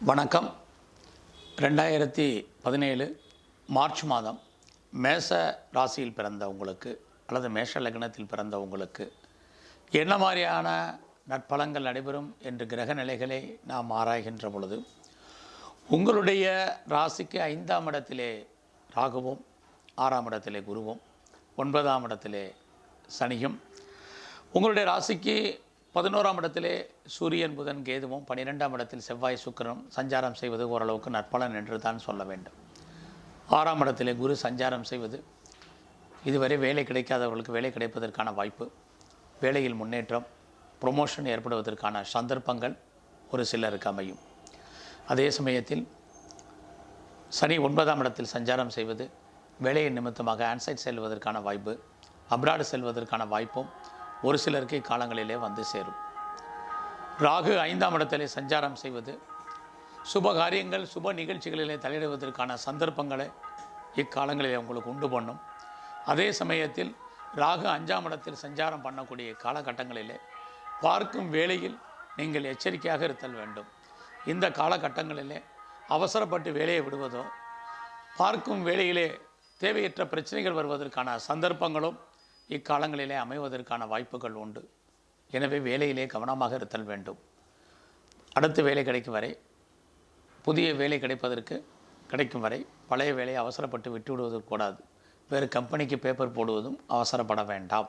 வணக்கம். ரெண்டாயிரத்தி பதினேழு மார்ச் மாதம் மேச ராசியில் பிறந்த உங்களுக்கு அல்லது மேஷ லக்னத்தில் பிறந்த உங்களுக்கு என்ன மாதிரியான நற்பலங்கள் நடைபெறும் என்று கிரக நிலைகளை நாம் ஆராய்கின்ற பொழுது உங்களுடைய ராசிக்கு ஐந்தாம் இடத்திலே ராகுவும் ஆறாம் இடத்திலே குருவும் ஒன்பதாம் இடத்திலே சனியும் உங்களுடைய ராசிக்கு பதினோராம் இடத்திலே சூரியன் புதன் கேதுவும் பன்னிரெண்டாம் இடத்தில் செவ்வாய் சுக்கிரனும் சஞ்சாரம் செய்வது ஓரளவுக்கு நற்பலன் என்று தான் சொல்ல வேண்டும். ஆறாம் இடத்திலே குரு சஞ்சாரம் செய்வது இதுவரை வேலை கிடைக்காதவர்களுக்கு வேலை கிடைப்பதற்கான வாய்ப்பு வேலையில் முன்னேற்றம் ப்ரொமோஷன் ஏற்படுவதற்கான சந்தர்ப்பங்கள் ஒரு சிலருக்கு அமையும். அதே சமயத்தில் சனி ஒன்பதாம் இடத்தில் சஞ்சாரம் செய்வது வேலையின் நிமித்தமாக ஆன்சைட் செல்வதற்கான வாய்ப்பு அப்ராடு செல்வதற்கான வாய்ப்பும் ஒரு சிலருக்கு காலங்களிலே வந்து சேரும். ராகு ஐந்தாம் இடத்திலே சஞ்சாரம் செய்வது சுப காரியங்கள் சுப நிகழ்ச்சிகளிலே தலையிடுவதற்கான சந்தர்ப்பங்களை இக்காலங்களிலே உங்களுக்கு உண்டு பண்ணும். அதே சமயத்தில் ராகு அஞ்சாம் இடத்தில் சஞ்சாரம் பண்ணக்கூடிய காலகட்டங்களிலே பார்க்கும் வேளையில் நீங்கள் எச்சரிக்கையாக இருத்தல் வேண்டும். இந்த காலகட்டங்களிலே அவசரப்பட்டு வேலையை விடுவதோ பார்க்கும் வேலையிலே தேவையற்ற பிரச்சனைகள் வருவதற்கான சந்தர்ப்பங்களும் இக்காலங்களிலே அமைவதற்கான வாய்ப்புகள் உண்டு. எனவே வேலையிலே கவனமாக இருத்தல் வேண்டும். அடுத்த வேலை கிடைக்கும் வரை புதிய வேலை கிடைப்பதற்கு கிடைக்கும் வரை பழைய வேலையை அவசரப்பட்டு விட்டு விடுவது கூடாது. வேறு கம்பெனிக்கு பேப்பர் போடுவதும் அவசரப்பட வேண்டாம்.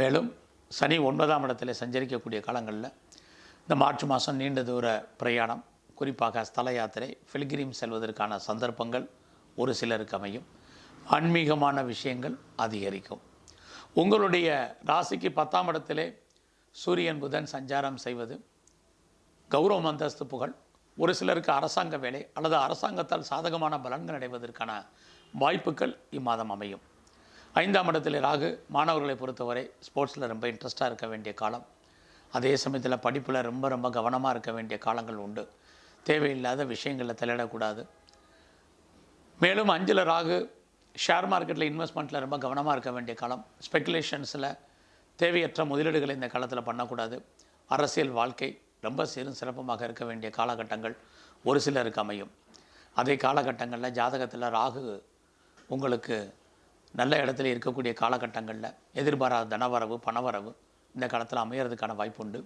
மேலும் சனி ஒன்பதாம் இடத்தில் சஞ்சரிக்கக்கூடிய காலங்களில் இந்த மார்ச் மாதம் நீண்ட தூர பிரயாணம் குறிப்பாக ஸ்தல யாத்திரை பில்கிரிம் செல்வதற்கான சந்தர்ப்பங்கள் ஒரு சிலருக்கு அமையும். ஆன்மீகமான விஷயங்கள் அதிகரிக்கும். உங்களுடைய ராசிக்கு பத்தாம் இடத்திலே சூரியன் புதன் சஞ்சாரம் செய்வது கௌரவ அந்தஸ்து புகழ். ஒரு சிலருக்கு அரசாங்க வேலை அல்லது அரசாங்கத்தால் சாதகமான பலன்கள் அடைவதற்கான வாய்ப்புகள் இம்மாதம் அமையும். ஐந்தாம் இடத்தில் ராகு மாணவர்களை பொறுத்தவரை ஸ்போர்ட்ஸில் ரொம்ப இன்ட்ரெஸ்டாக இருக்க வேண்டிய காலம். அதே சமயத்தில் படிப்பில் ரொம்ப ரொம்ப கவனமாக இருக்க வேண்டிய காலங்கள் உண்டு. தேவையில்லாத விஷயங்களில் தலையிடக்கூடாது. மேலும் அஞ்சில் ராகு ஷேர் மார்க்கெட்டில் இன்வெஸ்ட்மெண்ட்டில் ரொம்ப கவனமாக இருக்க வேண்டிய காலம். ஸ்பெக்குலேஷன்ஸில் தேவையற்ற முதலீடுகளை இந்த காலத்தில் பண்ணக்கூடாது. அரசியல் வாழ்க்கை ரொம்ப சீரும் சிறப்புமாக இருக்க வேண்டிய காலகட்டங்கள் ஒரு சிலருக்கு அமையும். அதே காலகட்டங்களில் ஜாதகத்தில் ராகு உங்களுக்கு நல்ல இடத்துல இருக்கக்கூடிய காலகட்டங்களில் எதிர்பாராத தனவரவு பணவரவு இந்த காலத்தில் அமையிறதுக்கான வாய்ப்பு உண்டு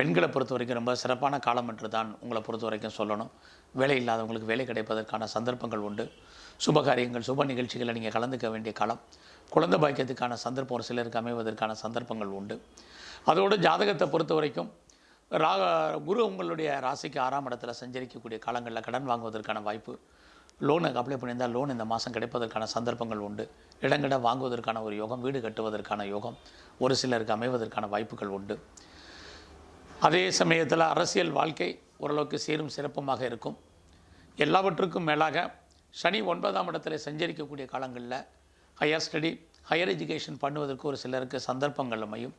பெண்களை பொறுத்த வரைக்கும் ரொம்ப சிறப்பான காலம் என்று தான் உங்களை பொறுத்த வரைக்கும் சொல்லணும். வேலை இல்லாதவங்களுக்கு வேலை கிடைப்பதற்கான சந்தர்ப்பங்கள் உண்டு. சுப காரியங்கள் சுப நிகழ்ச்சிகளை நீங்கள் கலந்துக்க வேண்டிய காலம். குழந்தை பாக்கியத்துக்கான சந்தர்ப்பம் ஒரு சிலருக்கு அமைவதற்கான சந்தர்ப்பங்கள் உண்டு. அதோடு ஜாதகத்தை பொறுத்த வரைக்கும் ரா குரு உங்களுடைய ராசிக்கு ஆறாம் இடத்துல சஞ்சரிக்கக்கூடிய காலங்களில் கடன் வாங்குவதற்கான வாய்ப்பு. லோனுக்கு அப்ளை பண்ணியிருந்தால் லோன் இந்த மாதம் கிடைப்பதற்கான சந்தர்ப்பங்கள் உண்டு. இடங்கட வாங்குவதற்கான ஒரு யோகம் வீடு கட்டுவதற்கான யோகம் ஒரு சிலருக்கு அமைவதற்கான வாய்ப்புகள் உண்டு. அதே சமயத்தில் அரசியல் வாழ்க்கை ஓரளவுக்கு சீரும் சிறப்புமாக இருக்கும். எல்லாவற்றுக்கும் மேலாக சனி ஒன்பதாம் இடத்துல சஞ்சரிக்கக்கூடிய காலங்களில் ஹையர் ஸ்டடி ஹையர் எஜுகேஷன் பண்ணுவதற்கு ஒரு சிலருக்கு சந்தர்ப்பங்கள் அமையும்.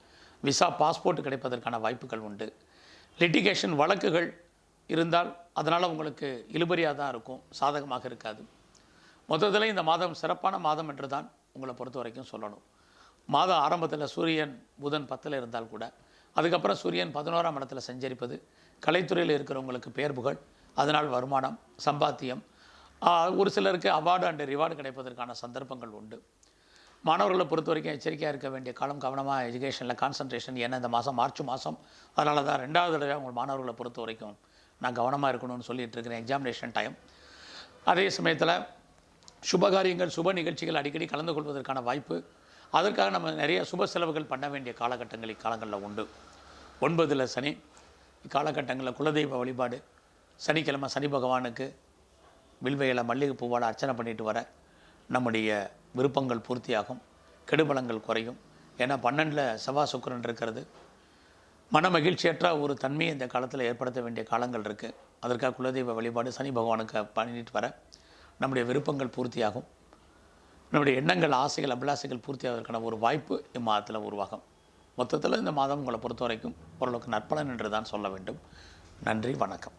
விசா பாஸ்போர்ட் கிடைப்பதற்கான வாய்ப்புகள் உண்டு. லிட்டிகேஷன் வழக்குகள் இருந்தால் அதனால் உங்களுக்கு இழுபறியாக தான் இருக்கும். சாதகமாக இருக்காது. மொத்தத்தில் இந்த மாதம் சிறப்பான மாதம் என்று தான் உங்களை பொறுத்த வரைக்கும் சொல்லணும். மாதம் ஆரம்பத்தில் சூரியன் புதன் பத்தில் இருந்தால் கூட அதுக்கப்புறம் சூரியன் பதினோராம் இடத்துல சஞ்சரிப்பது. கலைத்துறையில் இருக்கிறவங்களுக்கு பேர் புகழ் அதனால் வருமானம் சம்பாத்தியம். ஒரு சிலருக்கு அவார்டு அண்டு ரிவார்டு கிடைப்பதற்கான சந்தர்ப்பங்கள் உண்டு. மாணவர்களை பொறுத்த வரைக்கும் எச்சரிக்கையாக இருக்க வேண்டிய காலம் கவனமாக எஜுகேஷனில் கான்சன்ட்ரேஷன் ஏன்னா இந்த மாதம் மார்ச் மாதம் அதனால தான் ரெண்டாவது தடவை உங்கள் மாணவர்களை பொறுத்த வரைக்கும் நான் கவனமாக இருக்கணும்னு சொல்லிட்டு இருக்கிறேன். எக்ஸாமினேஷன் டைம் அதே சமயத்தில் சுபகாரியங்கள் சுப நிகழ்ச்சிகள் அடிக்கடி கலந்து கொள்வதற்கான வாய்ப்பு. அதற்காக நம்ம நிறைய சுப செலவுகள் பண்ண வேண்டிய காலகட்டங்கள் இக்காலங்களில் உண்டு. ஒன்பதில் சனி இக்காலகட்டங்களில் குலதெய்வ வழிபாடு சனிக்கிழமை சனி பகவானுக்கு வில்வையில் மல்லிகை பூவால் அர்ச்சனை பண்ணிட்டு வர நம்முடைய விருப்பங்கள் பூர்த்தியாகும் கெடுபலங்கள் குறையும். ஏன்னா பன்னெண்டில் செவ்வாய் சுக்கரன் இருக்கிறது. மன மகிழ்ச்சியற்ற ஒரு தன்மையை இந்த காலத்தில் ஏற்படுத்த வேண்டிய காலங்கள் இருக்குது அதற்காக குலதெய்வ வழிபாடு சனி பகவானுக்கு பண்ணிட்டு வர நம்முடைய விருப்பங்கள் பூர்த்தியாகும். நம்முடைய எண்ணங்கள் ஆசைகள் அபிலாசைகள் பூர்த்தியாவதற்கான ஒரு வாய்ப்பு இம்மாதத்தில் உருவாகும். மொத்தத்தில் இந்த மாதம் உங்களை பொறுத்த வரைக்கும் ஓரளவுக்கு நற்பலன் என்று தான் சொல்ல வேண்டும். நன்றி வணக்கம்.